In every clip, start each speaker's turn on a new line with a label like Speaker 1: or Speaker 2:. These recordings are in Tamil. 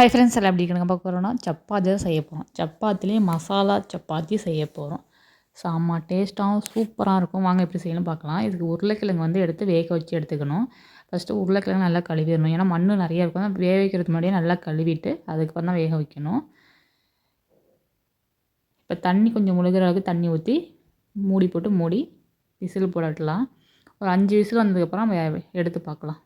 Speaker 1: ஹை ஃப்ரெண்ட்ஸ் எல்லாம் எப்படி கணக்கு பார்க்க போகிறோன்னா சப்பாத்தி தான் செய்ய போகிறோம் சப்பாத்திலேயே மசாலா சப்பாத்தி செய்ய போகிறோம் செம்ம டேஸ்ட்டாகவும் சூப்பராக இருக்கும். வாங்க எப்படி செய்யணும் பார்க்கலாம். இதுக்கு உருளைக்கிழங்கு வந்து எடுத்து வேக வச்சு எடுத்துக்கணும். ஃபஸ்ட்டு உருளைக்கிழங்கு நல்லா கழுவிடணும். ஏன்னா மண் நிறைய இருக்கும். வேக வைக்கிறதுக்கு முன்னாடியே நல்லா கழுவிட்டு அதுக்கப்புறம் தான் வேக வைக்கணும். இப்போ தண்ணி கொஞ்சம் முழுகிற அளவுக்கு தண்ணி ஊற்றி மூடி போட்டு மூடி விசில் போடலாம். ஒரு அஞ்சு விசில் வந்ததுக்கப்புறம் நம்ம எடுத்து பார்க்கலாம்.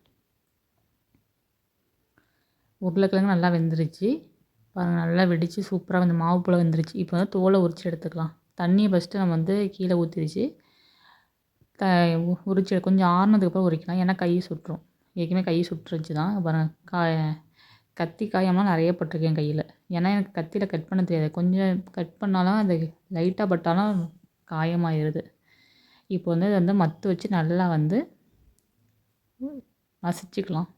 Speaker 1: உருளைக்கிழங்கு நல்லா வெந்துருச்சு. பாருங்கள் நல்லா வெடித்து சூப்பராக வந்து மாவு போல் வெந்துருச்சு. இப்போ வந்து தோலை உரிச்சு எடுத்துக்கலாம். தண்ணியை ஃபஸ்ட்டு நம்ம வந்து கீழே ஊற்றிடுச்சு த உரிச்சு கொஞ்சம் ஆறுனதுக்கப்புறம் உரிக்கலாம். ஏன்னா கை சுட்டுரும். ஏற்கனவே கை சுட்டுருச்சு தான் பாருங்கள் காய கத்தி காயம்லாம் நிறைய பட்டிருக்கேன் கையில். ஏன்னா எனக்கு கத்தியில் கட் பண்ண தெரியாது. கொஞ்சம் கட் பண்ணாலும் அது லைட்டாக பட்டாலும் காயமாயிடுது இப்போ வந்து இதை வந்து மத்து வச்சு நல்லா வந்து மசிச்சுக்கலாம்.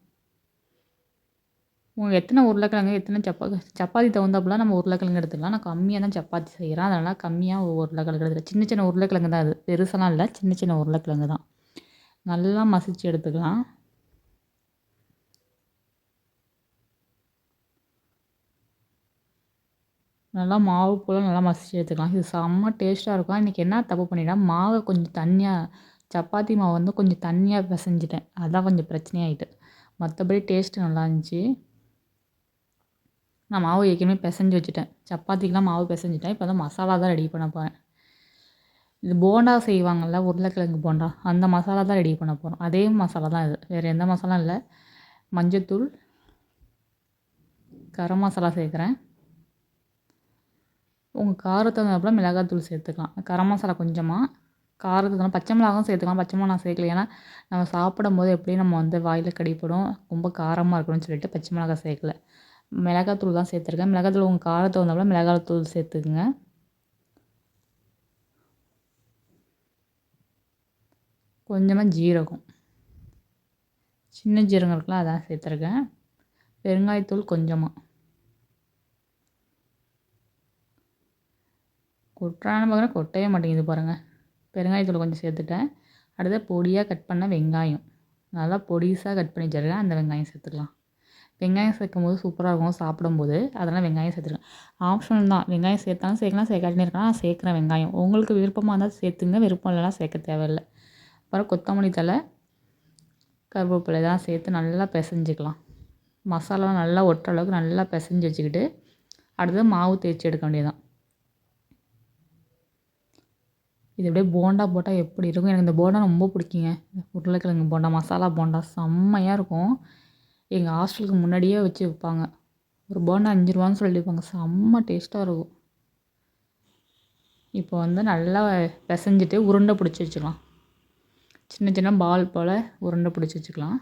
Speaker 1: எத்தனை உருளைக்கிழங்கு எத்தனை சப்பா சப்பாத்தி தகுந்தாப்புல நம்ம உருளைக்கிழங்கு எடுத்துக்கலாம். நான் கம்மியாக தான் சப்பாத்தி செய்கிறேன் அதனால் கம்மியாக உருளைக்கிழங்கு எடுத்துக்கலாம். சின்ன சின்ன உருளைக்கிழங்கு தான் அது. பெருசெல்லாம் இல்லை. சின்ன சின்ன உருளைக்கிழங்கு தான். நல்லா மசிச்சு எடுத்துக்கலாம். நல்லா மாவு போல் நல்லா மசிச்சு எடுத்துக்கலாம். இது செம்ம டேஸ்ட்டாக இருக்கும். இன்றைக்கி என்ன தப்பு பண்ணிட்டேன் மாவை கொஞ்சம் தண்ணியாக சப்பாத்தி மாவு வந்து கொஞ்சம் தண்ணியாக பிசைஞ்சிட்டேன். அதான் கொஞ்சம் பிரச்சனையாயிட்டு. மற்றபடி டேஸ்ட்டு நல்லா இருந்துச்சு. நான் மாவு ஏற்கனவே பிசைஞ்சு வச்சுட்டேன். சப்பாத்திக்கெலாம் மாவு பிசைஞ்சிட்டேன். இப்போ தான் மசாலா தான் ரெடி பண்ண போகிறேன் இது போண்டா செய்வாங்கள்ல உருளைக்கிழங்கு போண்டா அந்த மசாலா தான் ரெடி பண்ண போகிறோம் அதே மசாலா தான் இது. வேறு எந்த மசாலா இல்லை. மஞ்சத்தூள் கரம் மசாலா சேர்க்குறேன். உங்கள் காரத்தை தகுந்தாப்புல மிளகாத்தூள் சேர்த்துக்கலாம். கரம் மசாலா கொஞ்சமாக காரத்துக்கு பச்சை மிளகாவும் சேர்த்துக்கலாம். பச்சை மிளகா சேர்க்கல. ஏன்னா நம்ம சாப்பிடும்போது எப்படியும் நம்ம வந்து வாயில் கடிப்படும். ரொம்ப காரமாக இருக்கணும்னு சொல்லிட்டு பச்சை மிளகா சேர்க்கல. மிளகாத்தூள் தான் சேர்த்துருக்கேன். மிளகாத்தூள் உங்கள் காரத்தை வந்தால் மிளகாத்தூள் சேர்த்துக்குங்க. கொஞ்சமாக ஜீரகம். சின்ன ஜீரகம் இருக்குல்ல அதான் சேர்த்துருக்கேன். பெருங்காயத்தூள் கொஞ்சமாக கொட்டுறான்னு பார்க்குறேன் கொட்டவே மாட்டேங்குது பாருங்கள் பெருங்காயத்தூள் கொஞ்சம் சேர்த்துட்டேன். அடுத்து பொடியாக கட் பண்ண வெங்காயம். நல்லா பொடிசாக கட் பண்ணி வச்சுருக்கேன். அந்த வெங்காயம் சேர்த்துக்கலாம். வெங்காயம் சேர்க்கும் போது சூப்பராக இருக்கும் சாப்பிடும்போது. அதனால் வெங்காயம் சேர்த்துருக்கேன் ஆப்ஷனல் தான். வெங்காயம் சேர்த்தாலும் சேர்க்கலாம் சேர்க்காட்டினே இருக்கலாம். நான் சேர்க்குறேன் வெங்காயம். உங்களுக்கு விருப்பமாக இருந்தால் சேர்த்துங்க. விருப்பம் இல்லைனா சேர்க்க தேவையில்லை. அப்புறம் கொத்தமல்லி தலை கருவேப்பிலை இதெல்லாம் சேர்த்து நல்லா பிசைஞ்சிக்கலாம். மசாலாலாம் நல்லா ஒட்டுற அளவுக்கு நல்லா பிசைஞ்சு வச்சுக்கிட்டு அடுத்தது மாவு தேய்ச்சி எடுக்க வேண்டியதான் இது அப்படியே போண்டா போட்டால் எப்படி இருக்கும்? எனக்கு இந்த போண்டா ரொம்ப பிடிக்குங்க. உருளைக்கிழங்கு போண்டா மசாலா போண்டா செம்மையாக இருக்கும். எங்கள் ஹாஸ்டலுக்கு முன்னாடியே வச்சு விற்பாங்க ஒரு போண்டா அஞ்சு ரூபான்னு சொல்லியிருப்பாங்க செம்ம டேஸ்ட்டாக இருக்கும். இப்போ வந்து நல்லா பிசைஞ்சிட்டு உருண்டை பிடிச்சி வச்சுக்கலாம். சின்ன சின்ன பால் போல் உருண்டை பிடிச்சி வச்சுக்கலாம்.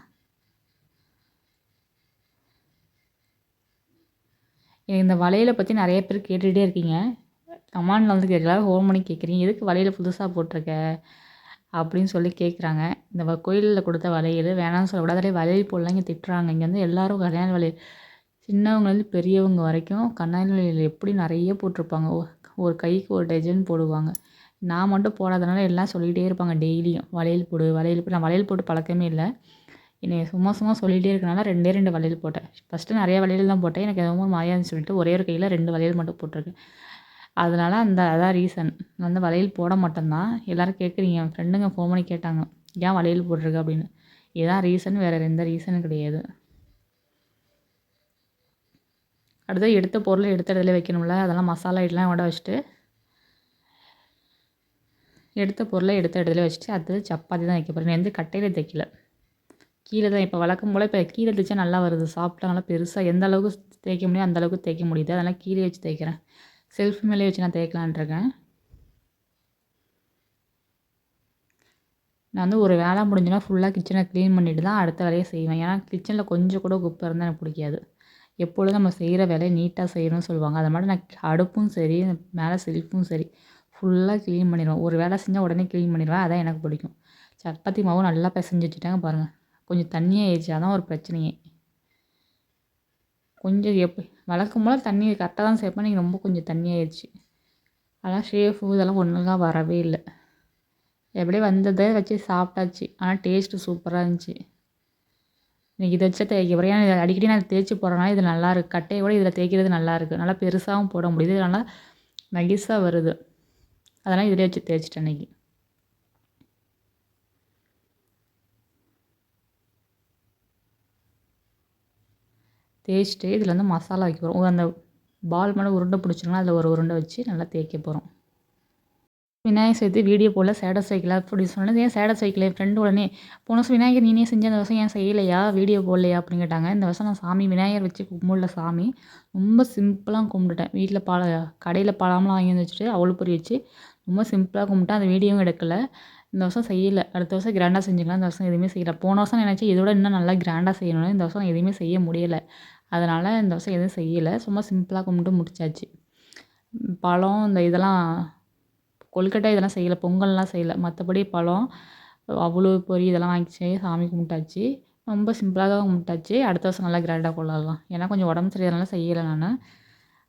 Speaker 1: இந்த வலையில பற்றி நிறைய பேர் கேட்டுகிட்டே இருக்கீங்க. கமாண்டில் வந்து கேட்கல. ஹோம் பண்ணி கேட்குறீங்க. எதுக்கு வலையில் புதுசாக போட்டிருக்க? அப்படின்னு சொல்லி கேட்குறாங்க இந்த கோயிலில் கொடுத்த வளையல் வேணாம்னு சொல்லக்கூடாது அதே வளையல் போடலாம் இங்கே திட்டுறாங்க. இங்கே வந்து எல்லோரும் கல்யாண வளையல். சின்னவங்கலேருந்து பெரியவங்க வரைக்கும் கண்ணாடி வளையல் எப்படி நிறைய போட்டிருப்பாங்க. ஒரு கைக்கு ஒரு டஜன் போடுவாங்க. நான் மட்டும் போடாதனால எல்லாம் சொல்லிகிட்டே இருப்பாங்க டெய்லியும். வளையல் போடு வளையல் போடு. நான் வளையல் போட்டு பழக்கமே இல்லை. என்னை சும்மா சும்மா சொல்லிகிட்டே இருக்கனால ரெண்டே ரெண்டு வளையல் போட்டேன். ஃபஸ்ட்டு நிறைய வளையல் தான் போட்டேன். எனக்கு எதுவும் மாயான்னு சொல்லிட்டு ஒரே ஒரு கையில் ரெண்டு வளையல் மட்டும் போட்டிருக்கேன். அதனால் அந்த அதான் ரீசன் நான் வந்து வளையல் போட மாட்டேன்தான் எல்லோரும் கேட்குறீங்க என் ஃப்ரெண்டுங்க ஃபோன் பண்ணி கேட்டாங்க. ஏன் வளையல் போட்டிருக்க? அப்படின்னு. இதுதான் ரீசன் வேறு எந்த ரீசனும் கிடையாது. அடுத்து எடுத்த பொருளை எடுத்த இடத்துல வைக்கணும்ல. அதெல்லாம் மசாலா இதெல்லாம் விட வச்சுட்டு எடுத்த பொருளை எடுத்த இடத்துல வச்சுட்டு அது சப்பாத்தி தான் வைக்க போகிறேன் எந்த கட்டையில் தைக்கல. கீழே தான் இப்போ வழக்கம் போல் இப்போ கீழே தைச்சா நல்லா வருது. சாப்பிட்டா நல்லா பெருசாக எந்த அளவுக்கு தேய்க்க முடியும் அந்த அளவுக்கு தேய்க்க முடியுது. அதனால் கீழே வச்சு தேய்க்கிறேன் செல்ஃப் மேலே வச்சு நான் தேய்க்கலான்ட்ருக்கேன். நான் வந்து ஒரு வேலை முடிஞ்சுன்னா ஃபுல்லாக கிச்சனை க்ளீன் பண்ணிவிட்டு தான் அடுத்த வேலையை செய்வேன். ஏன்னா கிச்சனில் கொஞ்சம் கூட குப்பை இருந்தால் எனக்கு பிடிக்காது. எப்பொழுதும் நம்ம செய்கிற வேலையை நீட்டாக செய்யணும்னு சொல்லுவாங்க. அதை மாதிரி நான் அடுப்பும் சரி மேலே செல்ஃபும் சரி ஃபுல்லாக க்ளீன் பண்ணிடுவேன். ஒரு வேலை செஞ்சால் உடனே க்ளீன் பண்ணிடுவேன். அதான் எனக்கு பிடிக்கும். சப்பாத்தி மாவும் நல்லா பிசைஞ்சு வச்சுட்டாங்க பாருங்கள் கொஞ்சம் தண்ணியாக ஆயிடுச்சு. தான் ஒரு பிரச்சனையே. கொஞ்சம் எப்போ வழக்கம் போல் தண்ணி கரெக்டாக தான் சேர்ப்பேன். நீங்கள் ரொம்ப கொஞ்சம் தண்ணி ஆயிடுச்சு. அதெல்லாம் ஷேஃபு இதெல்லாம் ஒழுங்கா வரவே இல்லை. எப்படியே வந்ததை வச்சு சாப்பிட்டாச்சு. ஆனால் டேஸ்ட்டு சூப்பராக இருந்துச்சு. இன்றைக்கி இதை வச்சு தேய்க்க அடிக்கடி நான் தேய்ச்சி போடுறனால இது நல்லாயிருக்கு கட்டையை விட இதில் தேய்க்கிறது நல்லாயிருக்கு நல்லா பெருசாகவும் போட முடியுது. நல்லா நகிசாக வருது. அதெல்லாம் இதிலே வச்சு தேய்ச்சிட்டேன் அன்றைக்கி தேய்ச்சிட்டு இதில் வந்து மசாலா வைக்க போகிறோம். அந்த பால் மேலே உருண்டை பிடிச்சிங்கன்னா அதில் ஒரு உருண்டை வச்சு நல்லா தேய்க்க போகிறோம். விநாயகர் சதுர்த்தி வீடியோ போடல ஸ்டேட்டஸ் வைக்கல அப்படின்னு சொன்னது. ஏன் ஸ்டேட்டஸ் வைக்கல? என் ஃப்ரெண்டு உடனே போன வருஷம் விநாயகர் நீனே செஞ்ச அந்த வருஷம் ஏன் செய்யலையா? வீடியோ போடலையா? அப்படின்னு கேட்டாங்க. இந்த வருஷம் நான் சாமி விநாயகர் வச்சு கும்பிடல சாமி. ரொம்ப சிம்பிளாக கும்பிட்டுட்டேன். வீட்டில் பழ கடையில் பழம்லாம் வாங்கி வந்து வச்சுட்டு அவ்வளோ பொரி வச்சு ரொம்ப சிம்பிளாக கும்பிட்டேன். அந்த வீடியோவும் எடுக்கலை. இந்த வருஷம் செய்யலை. அடுத்த வருஷம் கிராண்டாக செஞ்சுக்கலாம். இந்த வருஷம் எதுவுமே செய்யலை. போன வருஷம் நினச்சி இதோட இன்னும் நல்லா கிராண்டாக செய்யணும்னு. இந்த வருஷம் எதுவுமே செய்ய முடியலை. அதனால் இந்த வருஷம் எதுவும் செய்யலை. சும்மா சிம்பிளாக கும்பிட்டு முடிச்சாச்சு. பழம் இந்த இதெல்லாம் கொழுக்கட்டை இதெல்லாம் செய்யலை. பொங்கல்லாம் செய்யலை. மற்றபடி பழம் அவ்வளோ பொரி இதெல்லாம் வாங்கிச்சு. சாமி கும்பிட்டாச்சு. ரொம்ப சிம்பிளாக தான் கும்பிட்டாச்சு. அடுத்த வருஷம் நல்லா கிராண்டாக கொள்ளலாம் ஏன்னா கொஞ்சம் உடம்பு சரியாதனால செய்யலை நான்.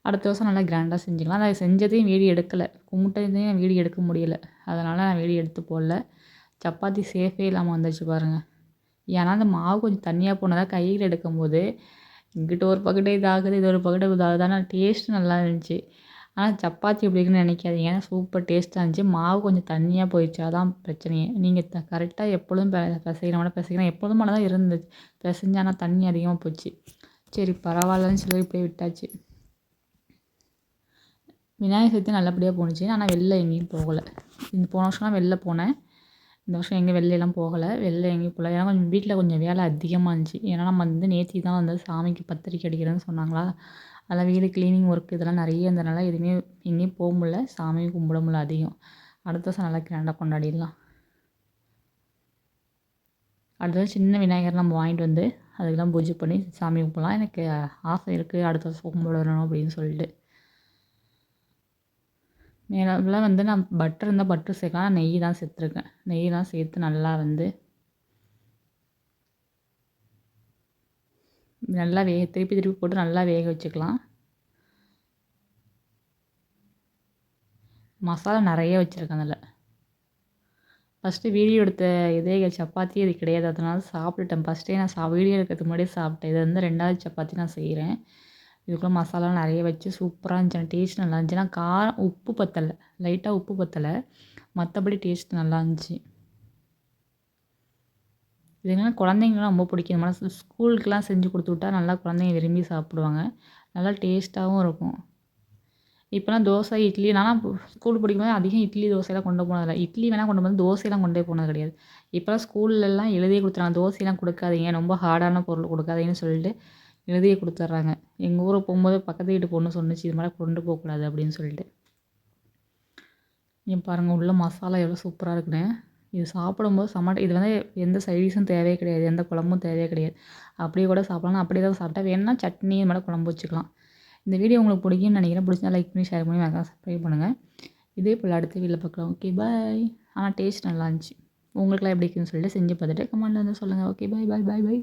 Speaker 1: அடுத்த வருஷம் நல்லா கிராண்டாக செஞ்சுக்கலாம். அதை செஞ்சதையும் வீடியோ எடுக்கலை. கும்பிட்டதையும் வீடியோ எடுக்க முடியலை. அதனால் நான் வீடியோ எடுத்து போடல. சப்பாத்தி சேஃபே இல்லாமல் வந்துச்சு பாருங்கள் ஏன்னா அந்த மாவு கொஞ்சம் தண்ணியாக போனதாக கையில் எடுக்கும்போது இங்கிட்ட ஒரு பக்கெட்டு இதாகுது இது ஒரு பக்கெட்டு இதாகுது. ஆனால் டேஸ்ட்டு நல்லா இருந்துச்சு. ஆனால் சப்பாத்தி எப்படி இருக்குன்னு நினைக்காதீங்க. சூப்பர் டேஸ்ட்டாக இருந்துச்சு. மாவு கொஞ்சம் தண்ணியாக போயிடுச்சு. அதான் பிரச்சனையே. நீங்கள் த கரெக்டாக எப்பொழுதும் பெ பிசைகிற பிசைக்கணும் எப்பொழுதும் தான் இருந்துச்சு. பிசைஞ்சு ஆனால் தண்ணி அதிகமாக போச்சு. சரி பரவாயில்லன்னு சொல்லி இப்படியே விட்டாச்சு. விநாயகர் சதுர்த்தி நல்லபடியாக போணுச்சு. ஆனால் வெளில எங்கேயும் போகலை. இந்த போன வருஷம்லாம் வெளில போனேன். இந்த வருஷம் எங்கேயும் வெளிலலாம் போகலை. வெளில எங்கேயும் போகல. ஏன்னா கொஞ்சம் வீட்டில் கொஞ்சம் வேலை அதிகமாக இருந்துச்சு. ஏன்னா நம்ம வந்து நேற்று தான் வந்து சாமிக்கு பத்திரிக்கை அடிக்கிறேன்னு சொன்னாங்களா? அதெல்லாம் வீடு க்ளீனிங் ஒர்க் இதெல்லாம் நிறைய இருந்ததுனால எதுவுமே எங்கேயும் போக முடில சாமியும் கும்பிட முடில அதிகம். அடுத்த வருஷம் நல்லா கிராண்டாக கொண்டாடிடலாம். அடுத்தது சின்ன விநாயகர் நம்ம வாங்கிட்டு வந்து அதுக்கெல்லாம் பூஜை பண்ணி சாமி கும்பிடலாம். எனக்கு ஆசை இருக்குது அடுத்த வருஷம் கும்பிடணும் அப்படின்னு சொல்லிட்டு. மேலே வந்து நான் பட்டர் இருந்தால் பட்டர் சேர்க்கலாம். நெய் தான் சேர்த்துருக்கேன். நெய் தான் சேர்த்து நல்லா வந்து நல்லா வேக திருப்பி திருப்பி போட்டு நல்லா வேக வச்சுக்கலாம். மசாலா நிறைய வச்சுருக்கேன் அதில். ஃபஸ்ட்டு வீடியோ எடுத்த இதே சப்பாத்தி இது கிடையாது. அதனால சாப்பிட்டுட்டேன். ஃபஸ்ட்டே நான் சா வீடியோ எடுக்கிறதுக்கு முன்னாடியே சாப்பிட்டேன். இது வந்து ரெண்டாவது சப்பாத்தி நான் செய்கிறேன் இதுக்குள்ளே மசாலா நிறைய வச்சு சூப்பராக இருந்துச்சு. டேஸ்ட் நல்லா இருந்துச்சு. ஆனால் காரம் உப்பு பத்தலை. லைட்டாக உப்பு பத்தலை. மற்றபடி டேஸ்ட் நல்லா இருந்துச்சு. இது குழந்தைங்களாம் குழந்தைங்கலாம் ரொம்ப பிடிக்கும். இந்த ஸ்கூலுக்குலாம் செஞ்சு கொடுத்து விட்டா நல்லா குழந்தைங்க விரும்பி சாப்பிடுவாங்க. நல்லா டேஸ்ட்டாகவும் இருக்கும். இப்போலாம் தோசை இட்லி நான்லாம் ஸ்கூல் படிக்கும்போது அதிகம் இட்லி தோசையெல்லாம் கொண்டு போனதில்லை. இட்லி வேணால் கொண்டு போனது தோசையெல்லாம் கொண்டே போனது கிடையாது. இப்போலாம் ஸ்கூல்லலாம் எழுதியே கொடுத்துறாங்க தோசையெல்லாம் கொடுக்காதீங்க. ரொம்ப ஹார்டான பொருள் கொடுக்காதீங்கன்னு சொல்லிட்டு எழுதியே கொடுத்துட்றாங்க. எங்கள் ஊரை போகும்போது பக்கத்து வீட்டு பொண்ணு சொன்னுச்சு இது மாதிரி கொண்டு போகக்கூடாது அப்படின்னு சொல்லிட்டு. இங்கே பாருங்கள் உள்ள மசாலா எவ்வளோ சூப்பராக இருக்குன்னு. இது சாப்பிடும்போது சமாட்ட இது வந்து எந்த சைடிஷும் தேவையே கிடையாது எந்த குழம்பும் தேவையே கிடையாது. அப்படியே கூட சாப்பிடலாம். அப்படியே தான் சாப்பிட்டா வேணும்னா சட்னி இது மாதிரி குழம்பு வச்சுக்கலாம். இந்த வீடியோ உங்களுக்கு பிடிக்கும்னு நினைக்கிறேன். பிடிச்சா லைக் பண்ணி ஷேர் பண்ணி வேறு சப்ஸ்கிரைப் பண்ணுங்கள் இதே போல் அடுத்த வீட்டில் பார்க்கலாம். ஓகே பாய் ஆனால் டேஸ்ட் நல்லா இருந்துச்சு. உங்களுக்குலாம் எப்படி இருக்குன்னு சொல்லிட்டு செஞ்சு பார்த்துட்டு கமெண்ட்டில் வந்து சொல்லுங்கள் ஓகே பாய் பாய் பாய் பாய்